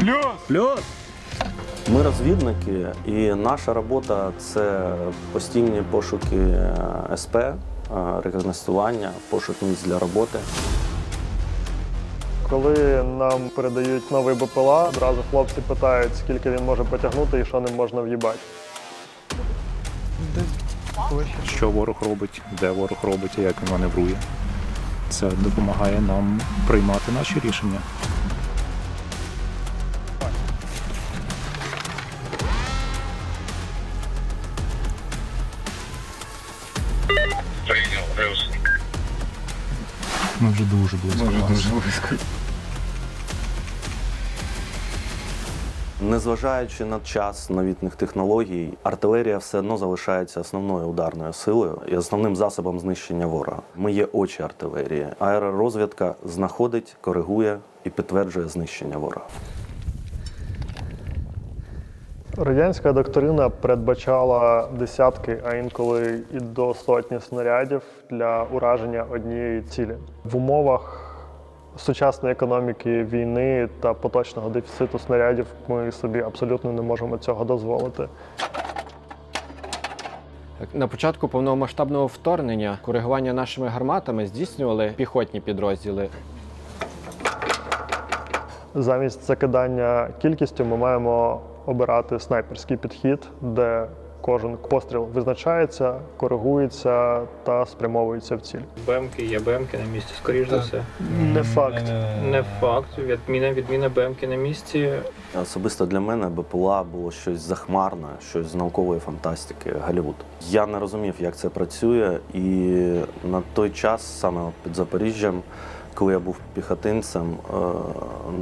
Плюс! Плюс! Ми розвідники, і наша робота це постійні пошуки е, СП, е, рекогностування, пошук місць для роботи. Коли нам передають новий БПЛА, одразу хлопці питають, скільки він може потягнути і що ним можна в'їбати. Що ворог робить, де ворог робить, і як він маневрує. Це допомагає нам приймати наші рішення. Ми вже дуже близько. Незважаючи на час новітних технологій, артилерія все одно залишається основною ударною силою і основним засобом знищення ворога. Ми є очі артилерії. Аеророзвідка знаходить, коригує і підтверджує знищення ворога. Радянська доктрина передбачала десятки, а інколи і до сотні снарядів для ураження однієї цілі. В умовах сучасної економіки війни та поточного дефіциту снарядів ми собі абсолютно не можемо цього дозволити. На початку повномасштабного вторгнення коригування нашими гарматами здійснювали піхотні підрозділи. Замість закидання кількістю ми маємо обирати снайперський підхід, де кожен постріл визначається, коригується та спрямовується в ціль. БМки є БМки на місці, скоріш за все. Не факт. Не факт. Відміна відміна БМки на місці. Особисто для мене БПЛА було щось захмарне, щось з наукової фантастики Голлівуд. Я не розумів, як це працює, і на той час, саме під Запоріжжям, коли я був піхотинцем, е,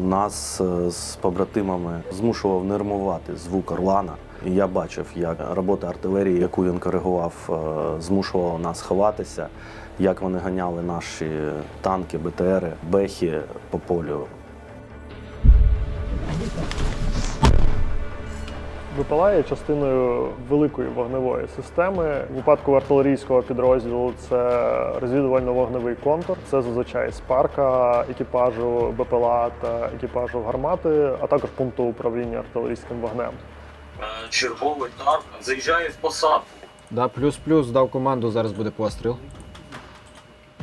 нас е, з побратимами змушував нермувати звук Орлана. Я бачив, як робота артилерії, яку він коригував, е, змушувала нас ховатися, як вони ганяли наші танки, БТРи, бехи по полю. БПЛА є частиною великої вогневої системи. У випадку артилерійського підрозділу це розвідувально-вогневий контур. Це зазвичай спарка екіпажу БПЛА та екіпажу гармати, а також пункту управління артилерійським вогнем. Е, черговий танк заїжджає в посадку. Да, плюс-плюс дав команду, зараз буде постріл.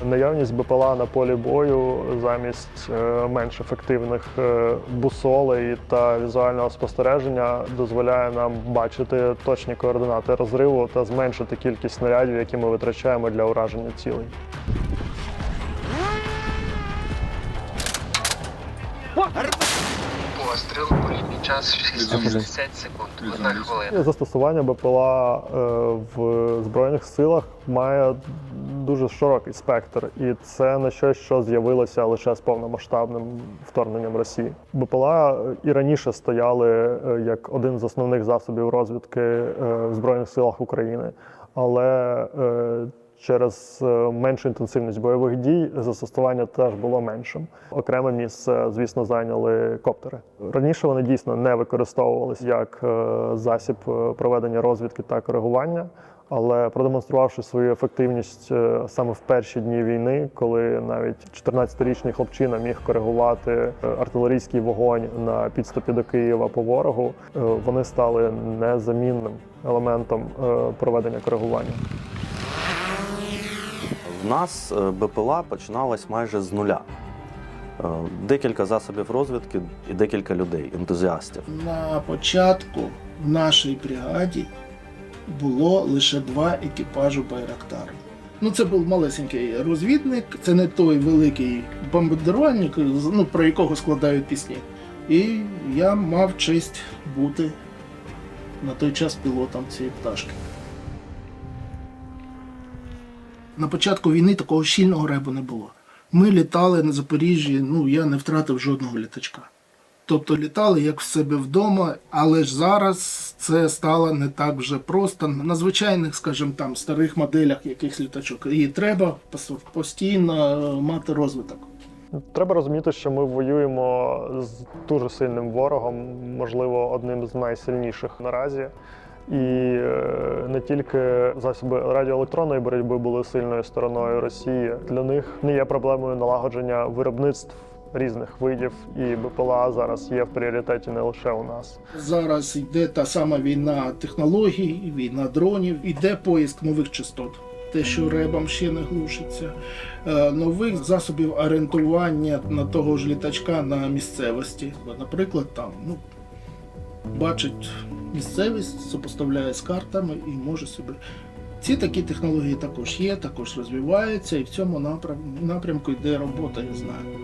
Наявність БПЛА на полі бою замість е, менш ефективних е, бусолей та візуального спостереження дозволяє нам бачити точні координати розриву та зменшити кількість снарядів, які ми витрачаємо для ураження цілей. Час 60 секунд, одна хвилина. Застосування БПЛА е, в Збройних силах має дуже широкий спектр, і це не щось, що з'явилося лише з повномасштабним вторгненням Росії. БПЛА і раніше стояли е, як один з основних засобів розвідки е, в Збройних силах України, але е, Через е, меншу інтенсивність бойових дій застосування теж було меншим. Окреме місце, звісно, зайняли коптери. Раніше вони дійсно не використовувалися як е, засіб е, проведення розвідки та коригування, але продемонструвавши свою ефективність саме в перші дні війни, коли навіть 14-річний хлопчина міг коригувати артилерійський вогонь на підступі до Києва по ворогу, вони стали незамінним елементом проведення коригування. Нас е, БПЛА починалась майже з нуля. Е, Декілька засобів розвідки і декілька людей, ентузіастів. На початку в нашій бригаді було лише два екіпажі Байрактару. Ну, це був малесенький розвідник, це не той великий бомбардувальник, ну, про якого складають пісні. І я мав честь бути на той час пілотом цієї пташки. На початку війни такого щільного ребу не було. Ми літали на Запоріжжі, ну я не втратив жодного літачка. Тобто літали як в себе вдома, але ж зараз це стало не так вже просто. На звичайних, скажімо там, старих моделях якихось літачок. І треба постійно е, мати розвиток. Треба розуміти, що ми воюємо з дуже сильним ворогом, можливо, одним з найсильніших наразі. І е, не тільки засоби радіоелектронної боротьби були сильною стороною Росії. Для них не є проблемою налагодження виробництв різних видів, і БПЛА зараз є в пріоритеті не лише у нас. Зараз йде та сама війна технологій, війна дронів, іде поиск нових частот. Те, що ребам ще не глушиться, Е, нових засобів орієнтування на того ж літачка на місцевості. Наприклад, там ну, бачить місцевість, сопоставляє з картами і може собі. Ці такі технології також є, також розвиваються, і в цьому напрям- напрямку йде робота, я знаю.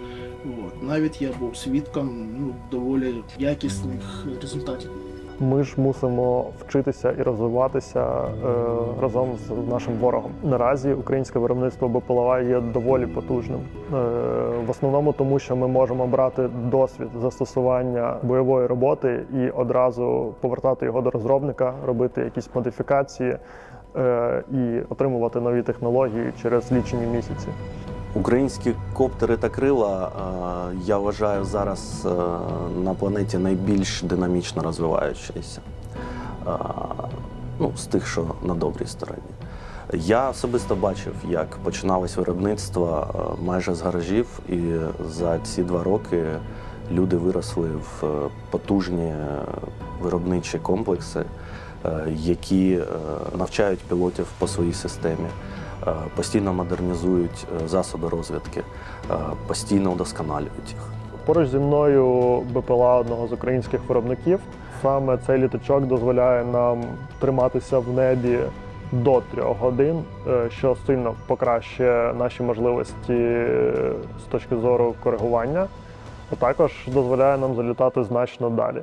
От. Навіть я був свідком ну, доволі якісних результатів. Ми ж мусимо вчитися і розвиватися е, разом з нашим ворогом. Наразі українське виробництво БПЛА є доволі потужним. Е, в основному тому, що ми можемо брати досвід застосування бойової роботи і одразу повертати його до розробника, робити якісь модифікації е, і отримувати нові технології через лічені місяці. Українські коптери та крила, е, я вважаю, зараз е, на планеті найбільш динамічно розвиваючися. Е, Ну, з тих, що на добрій стороні. Я особисто бачив, як починалось виробництво майже з гаражів, і за ці два роки люди виросли в потужні виробничі комплекси, які навчають пілотів по своїй системі постійно модернізують е, засоби розвідки, е, постійно удосконалюють їх. Поруч зі мною БПЛА одного з українських виробників. Саме цей літачок дозволяє нам триматися в небі до трьох годин, е, що сильно покращує наші можливості е, з точки зору коригування, а також дозволяє нам залітати значно далі.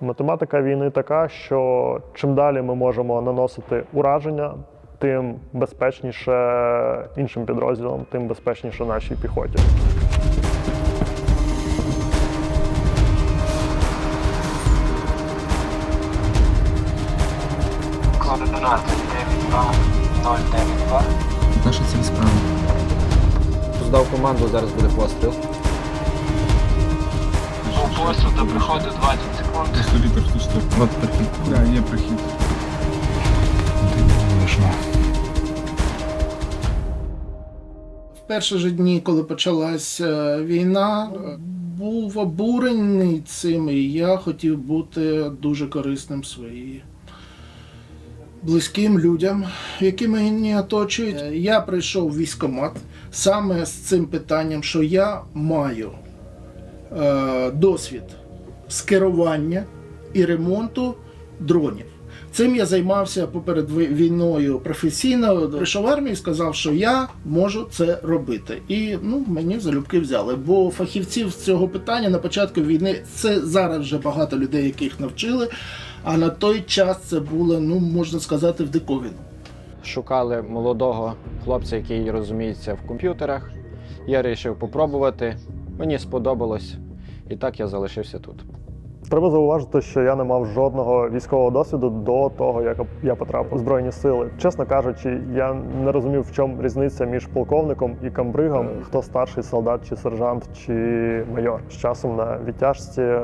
Математика війни така, що чим далі ми можемо наносити ураження, тим безпечніше іншим підрозділам, тим безпечніше нашій піхоті. Координати 92092. Наша ціль справа. Здав команду, зараз буде постріл. По посуду приходить 20 секунд. Тут стоп. От прихід. Да, є прихід. В перші ж дні, коли почалась е, війна, був обурений цим, і я хотів бути дуже корисним своїй близьким людям, які мені оточують. Е, Я прийшов в військкомат саме з цим питанням, що я маю е, досвід з керування і ремонту дронів. Цим я займався поперед війною професійно. Прийшов армію і сказав, що я можу це робити. І ну, мені залюбки взяли. Бо фахівців з цього питання на початку війни це зараз вже багато людей, яких навчили. А на той час це було, ну можна сказати, в диковину. Шукали молодого хлопця, який розуміється в комп'ютерах. Я вирішив попробувати. Мені сподобалось, і так я залишився тут. Треба зауважити, що я не мав жодного військового досвіду до того, як я потрапив у збройні сили. Чесно кажучи, я не розумів, в чому різниця між полковником і камбригом, хто старший солдат, чи сержант, чи майор. З часом на відтяжці е,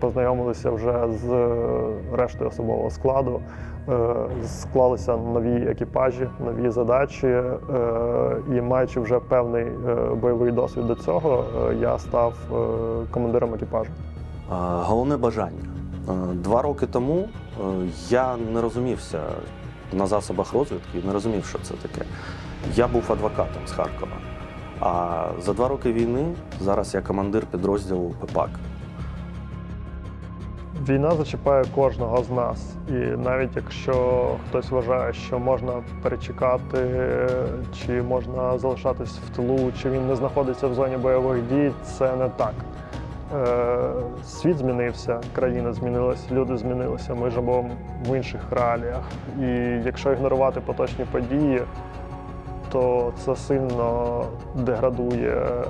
познайомилися вже з е, рештою особового складу. е, Склалися нові екіпажі, нові задачі, е, і маючи вже певний е, бойовий досвід до цього, е, я став е, командиром екіпажу. Головне бажання. Два роки тому е, я не розумівся на засобах розвідки не розумів, що це таке. Я був адвокатом з Харкова. А за два роки війни зараз я командир підрозділу ПЕПАК. Війна зачіпає кожного з нас, і навіть якщо хтось вважає, що можна перечекати, чи можна залишатись в тилу, чи він не знаходиться в зоні бойових дій, це не так. Е, світ змінився, країна змінилася, люди змінилися. Ми живемо в інших реаліях. І якщо ігнорувати поточні події, то це сильно деградує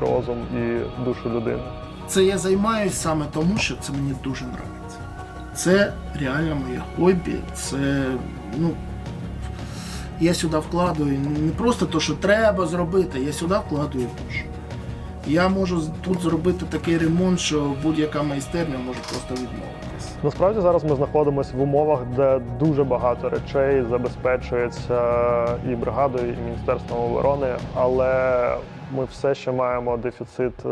розум і душу людини. Це я займаюся саме тому, що це мені дуже подобається. Це реально моє хобі. Це ну. Я сюди вкладую не просто те, що треба зробити, я сюди вкладую душу. Я можу тут зробити такий ремонт, що будь-яка майстерня може просто відмовитись. Насправді зараз ми знаходимося в умовах, де дуже багато речей забезпечується і бригадою, і міністерством оборони, але ми все ще маємо дефіцит е,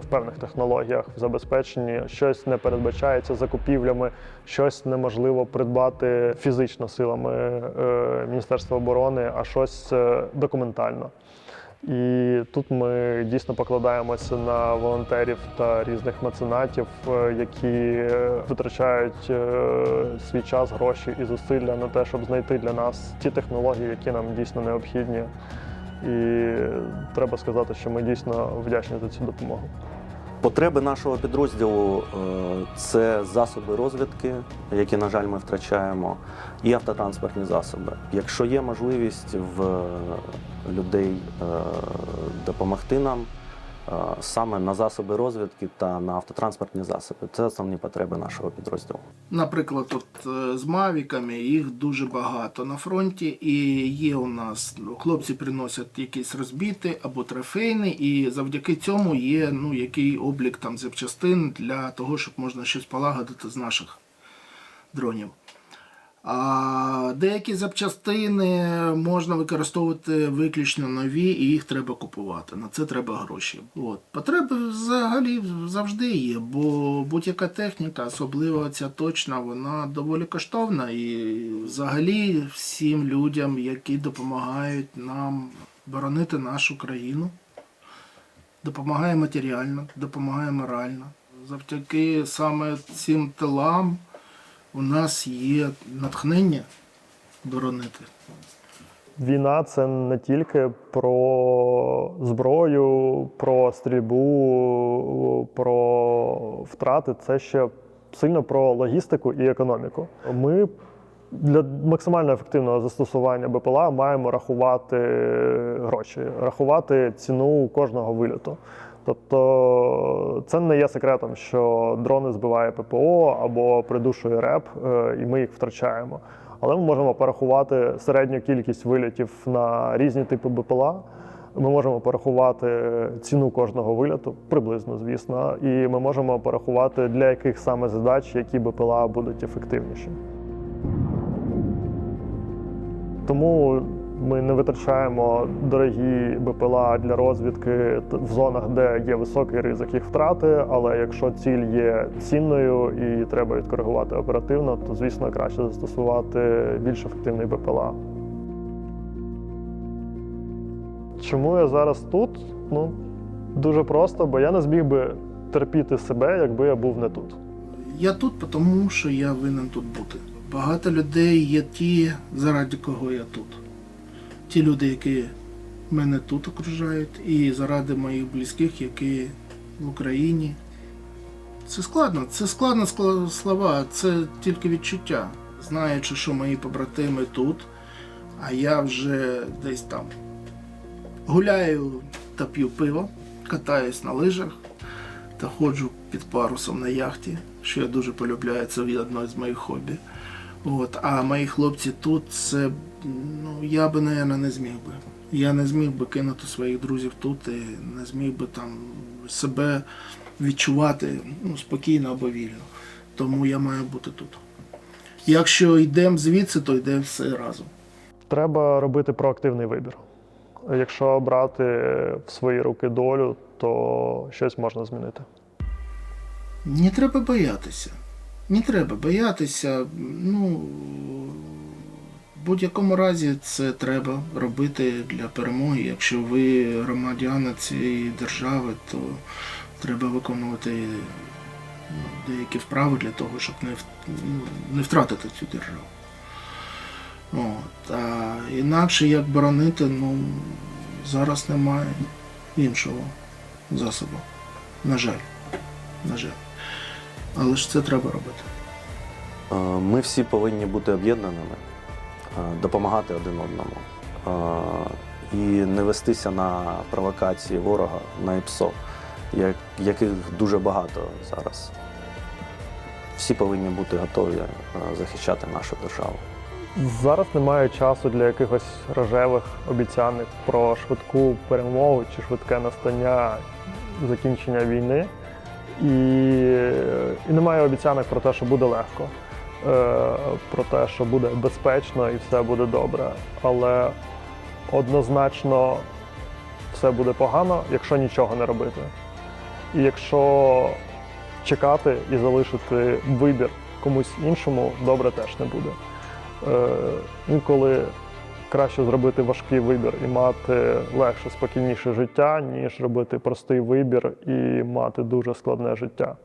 в певних технологіях в забезпеченні. Щось не передбачається закупівлями, щось неможливо придбати фізично силами е, Міністерства оборони, а щось е, документально. І тут ми дійсно покладаємося на волонтерів та різних меценатів, е, які витрачають е, свій час, гроші і зусилля на те, щоб знайти для нас ті технології, які нам дійсно необхідні. І треба сказати, що ми дійсно вдячні за цю допомогу. Потреби нашого підрозділу е, це засоби розвідки, які, на жаль, ми втрачаємо, і автотранспортні засоби. Якщо є можливість в людей е, допомогти нам е, саме на засоби розвідки та на автотранспортні засоби, це основні потреби нашого підрозділу. Наприклад, от е, з мавіками їх дуже багато на фронті, і є у нас ну, хлопці приносять якісь розбіти або трофейні, і завдяки цьому є ну, який облік там запчастин для того, щоб можна щось полагодити з наших дронів. А деякі запчастини можна використовувати виключно нові, і їх треба купувати. На це треба гроші. От. Потреби взагалі завжди є, бо будь-яка техніка, особливо ця точна, вона доволі коштовна. І взагалі всім людям, які допомагають нам боронити нашу країну, допомагає матеріально, допомагає морально. Завдяки саме цим тилам у нас є натхнення боронити. Війна це не тільки про зброю, про стрільбу, про втрати, це ще сильно про логістику і економіку. Ми для максимально ефективного застосування БПЛА маємо рахувати гроші, рахувати ціну кожного вильоту. Тобто це не є секретом, що дрони збиває ППО або придушує РЕП, е, і ми їх втрачаємо. Але ми можемо порахувати середню кількість вильотів на різні типи БПЛА. Ми можемо порахувати ціну кожного вильоту, приблизно, звісно, і ми можемо порахувати для яких саме задач, які БПЛА будуть ефективніші. Тому ми не витрачаємо дорогі БПЛА для розвідки в зонах, де є високий ризик їх втрати. Але якщо ціль є цінною і треба відкоригувати оперативно, то звісно краще застосувати більш ефективний БПЛА. Чому я зараз тут? Ну дуже просто, бо я не зміг би терпіти себе, якби я був не тут. Я тут, тому що я винен тут бути. Багато людей є ті, заради кого я тут. Ті люди, які мене тут окружають, і заради моїх близьких, які в Україні. Це складно, це складно слова, це тільки відчуття. Знаючи, що мої побратими тут, а я вже десь там гуляю та п'ю пиво, катаюсь на лижах та ходжу під парусом на яхті, що я дуже полюбляю, це одне з моїх хобі. От, а мої хлопці тут, це ну, я би, напевно, не зміг би. Я не зміг би кинути своїх друзів тут і не зміг би там себе відчувати ну, спокійно або вільно. Тому я маю бути тут. Якщо йдемо звідси, то йде все разом. Треба робити проактивний вибір. Якщо брати в свої руки долю, то щось можна змінити. Не треба боятися. Не треба боятися. Ну, в будь-якому разі це треба робити для перемоги. Якщо ви громадяни цієї держави, то треба виконувати ну, деякі вправи для того, щоб не, ну, не втратити цю державу. От. А інакше як боронити, ну, зараз немає іншого засобу. На жаль. На жаль. Але ж це треба робити. Е, Ми всі повинні бути об'єднаними, е, допомагати один одному е, і не вестися на провокації ворога, на ІПСО, яких дуже багато зараз. Всі повинні бути готові захищати нашу державу. Зараз немає часу для якихось рожевих обіцянок про швидку перемогу чи швидке настання. закінчення війни, і, і немає обіцянок про те, що буде легко, е, про те, що буде безпечно і все буде добре. Але однозначно все буде погано, якщо нічого не робити. І якщо чекати і залишити вибір комусь іншому, добре теж не буде. Е, інколи краще зробити важкий вибір і мати легше, спокійніше життя, ніж робити простий вибір і мати дуже складне життя.